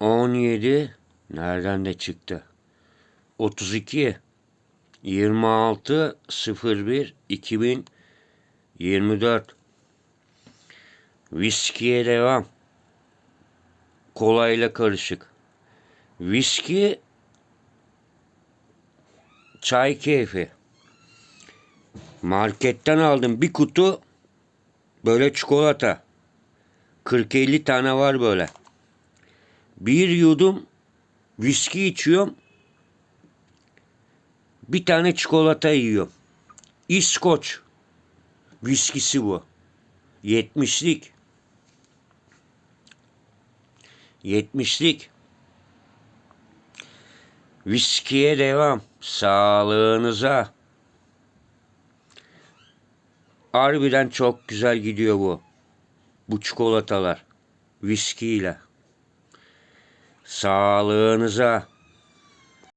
17 nereden de çıktı? 32 26 01 2024 Viskiye devam. Kolayla karışık. Viski çay keyfi. Marketten aldım bir kutu böyle çikolata. 40-50 tane var böyle. Bir yudum viski içiyorum. Bir tane çikolata yiyorum. İskoç viskisi bu. 70'lik. 70'lik. Viskiye devam. Sağlığınıza. Harbiden çok güzel gidiyor bu. Bu çikolatalar. Viskiyle. Sağlığınıza.